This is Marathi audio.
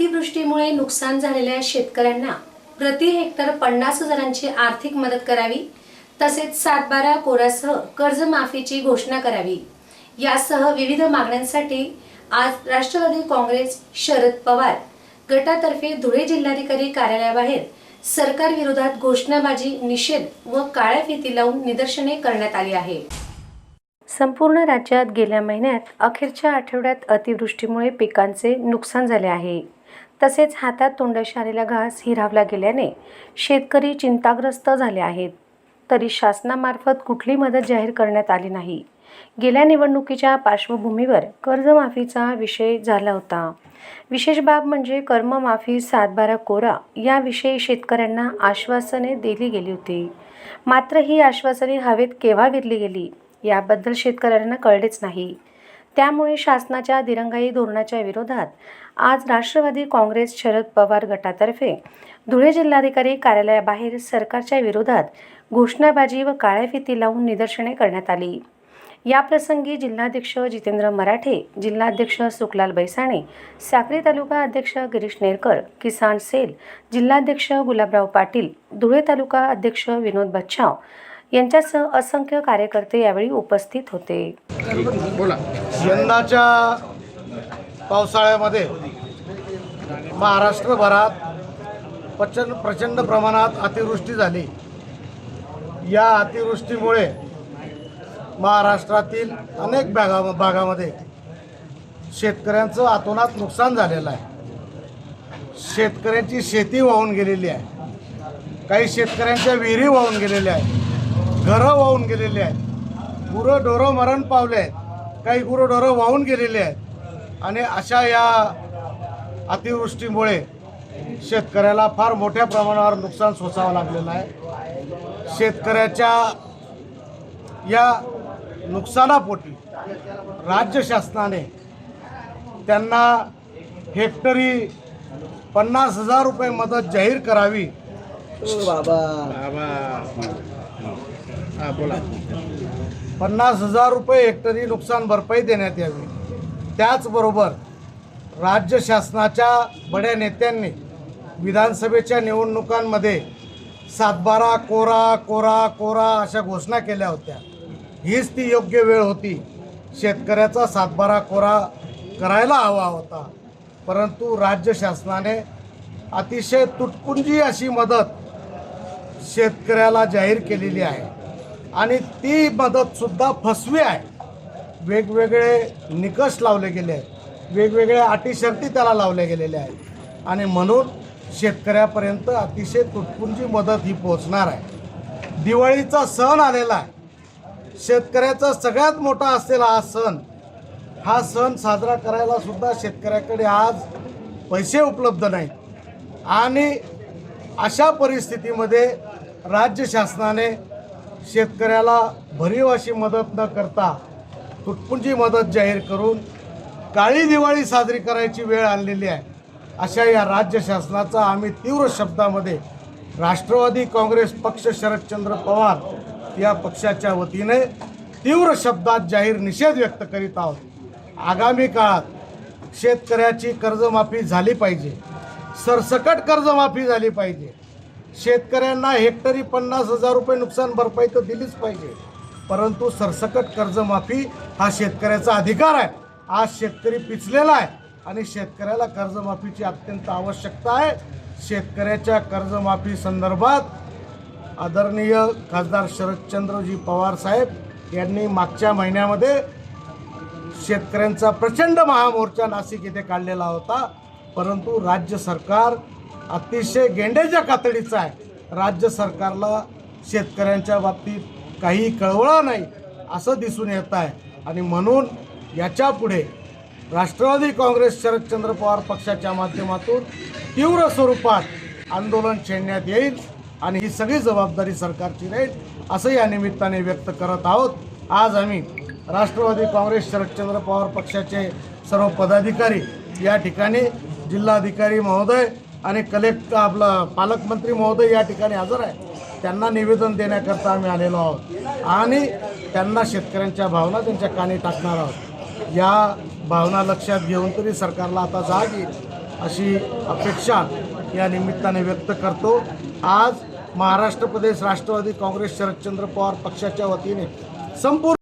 अतिवृष्टीमुळे नुकसान झालेल्या शेतकऱ्यांना प्रति हेक्टर पन्नास हजारांची आर्थिक मदत करावी तसेच सातबारा कोरासह कर्जमाफीची घोषणा करावी. यासह विविध मागण्यांसाठी आज राष्ट्रवादी काँग्रेस शरद पवार गटातर्फे धुळे जिल्हाधिकारी कार्यालयाबाहेर सरकार विरोधात घोषणाबाजी निषेध व काळ्या फिती लावून निदर्शने करण्यात आली आहे. संपूर्ण राज्यात गेल्या महिन्यात अखेरच्या आठवड्यात अतिवृष्टीमुळे पिकांचे नुकसान झाले आहे. तसेच हातात तोंडशारेला घास हिरावला गेल्याने शेतकरी चिंताग्रस्त झाले आहेत. तरी शासनामार्फत कुठली मदत जाहीर करण्यात आली नाही. गेल्या निवडणुकीच्या पार्श्वभूमीवर कर्जमाफीचा विषय झाला होता. विशेष बाब म्हणजे कर्ममाफी सातबारा कोरा याविषयी शेतकऱ्यांना आश्वासने दिली गेली होती. मात्र ही आश्वासने हवेत केव्हा विरली गेली? याबद्दल शेतकऱ्यांना कळलेच नाही. त्यामुळे शासनाच्या दिरंगाई धोरणाच्या विरोधात आज राष्ट्रवादी काँग्रेस शरद पवार गटातर्फे धुळे जिल्हाधिकारी कार्यालयाबाहेर सरकारच्या विरोधात घोषणाबाजी व काळ्या फिती लावून निदर्शने करण्यात आली. याप्रसंगी जिल्हाध्यक्ष जितेंद्र मराठे जिल्हाध्यक्ष सुखलाल बैसाणे साक्री तालुका अध्यक्ष गिरीश नेरकर किसान सेल जिल्हाध्यक्ष गुलाबराव पाटील धुळे तालुका अध्यक्ष विनोद बच्छाव यांच्यासह असंख्य कार्यकर्ते यावेळी उपस्थित होते. बोला. यंदाच्या पावसाळ्यामध्ये महाराष्ट्रभरात प्रचंड प्रचंड प्रमाणात अतिवृष्टी झाली. या अतिवृष्टीमुळे महाराष्ट्रातील अनेक भागा भागामध्ये शेतकऱ्यांचं अतोनात नुकसान झालेलं आहे. शेतकऱ्यांची शेती वाहून गेलेली आहे. काही शेतकऱ्यांच्या विहिरी वाहून गेलेल्या आहेत. घरं वाहून गेलेली आहेत. गुरं ढोरं मरण पावले आहेत. काही गुरं ढोरं वाहून गेलेली आहेत. आणि अशा या अतिवृष्टीमुळे शेतकऱ्याला फार मोठ्या प्रमाणावर नुकसान सोसावं लागलेलं आहे. शेतकऱ्याच्या या नुकसानापोटी राज्य शासनाने त्यांना हेक्टरी पन्नास हजार रुपये मदत जाहीर करावी. बाबा. हां बोला. पन्नास हजार रुपये हेक्टरी नुकसान भरपाई देण्यात यावी. त्याचबरोबर राज्य शासनाच्या बड्या नेत्यांनी विधानसभेच्या निवडणुकांमध्ये सातबारा कोरा कोरा कोरा अशा घोषणा केल्या होत्या. हीच ती योग्य वेळ होती. शेतकऱ्याचा सातबारा कोरा करायला हवा होता. परंतु राज्य शासनाने अतिशय तुटपुंजी अशी मदत शेतकऱ्याला जाहीर केलेली आहे. आणि ती मदतसुद्धा फसवी आहे. वेगवेगळे निकष लावले गेले आहेत. वेगवेगळ्या अटीशर्ती त्याला लावल्या गेलेल्या आहेत. आणि म्हणून शेतकऱ्यापर्यंत अतिशय तुटपुंची मदत ही पोहोचणार आहे. दिवाळीचा सण आलेला आहे. शेतकऱ्याचा सगळ्यात मोठा असलेला हा सण. हा सण साजरा करायला सुद्धा शेतकऱ्याकडे आज पैसे उपलब्ध नाहीत. आणि अशा परिस्थितीमध्ये राज्य शासनाने शेतकऱ्याला भरीव अशी मदत न करता तुटपुंजी मदत जाहीर करून काळी दिवाळी साजरी करायची वेळ आणलेली आहे. अशा या राज्य शासनाचा आम्ही तीव्र शब्दामध्ये राष्ट्रवादी काँग्रेस पक्ष शरदचंद्र पवार या पक्षाच्या वतीने तीव्र शब्दात जाहीर निषेध व्यक्त करीत आहोत. आगामी काळात शेतकऱ्याची कर्जमाफी झाली पाहिजे. सरसकट कर्जमाफी झाली पाहिजे. शेतकऱ्यांना हेक्टरी पन्नास हजार रुपये नुकसान भरपाई तर दिलीच पाहिजे. परंतु सरसकट कर्जमाफी हा शेतकऱ्याचा अधिकार आहे. आज शेतकरी पिचलेला आहे आणि शेतकऱ्याला कर्जमाफीची अत्यंत आवश्यकता आहे. शेतकऱ्याच्या कर्जमाफी संदर्भात आदरणीय खासदार शरदचंद्रजी पवार साहेब यांनी मागच्या महिन्यामध्ये शेतकऱ्यांचा प्रचंड महामोर्चा नाशिक येथे काढलेला होता. परंतु राज्य सरकार अतिशय गेंड्याच्या कातडीचं आहे. राज्य सरकारला शेतकऱ्यांच्या बाबतीत काही कळवळा नाही असं दिसून येत आहे. आणि म्हणून याच्यापुढे राष्ट्रवादी काँग्रेस शरदचंद्र पवार पक्षाच्या माध्यमातून तीव्र स्वरूपात आंदोलन छेडण्यात येईल आणि ही सगळी जबाबदारी सरकारची राहील असं या निमित्ताने व्यक्त करत आहोत. आज आम्ही राष्ट्रवादी काँग्रेस शरदचंद्र पवार पक्षाचे सर्व पदाधिकारी या ठिकाणी जिल्हाधिकारी महोदय आणि कलेक्टर आपलं पालकमंत्री महोदय या ठिकाणी हजर आहे. त्यांना निवेदन देण्याकरता आम्ही आलेलो आहोत. आणि त्यांना शेतकऱ्यांच्या भावना त्यांच्या कानी टाकणार आहोत. या भावना लक्षात घेऊन तरी सरकारला आता जाग येईल अशी अपेक्षा या निमित्ताने व्यक्त करतो. आज महाराष्ट्र प्रदेश राष्ट्रवादी काँग्रेस शरदचंद्र पवार पक्षाच्या वतीने संपूर्ण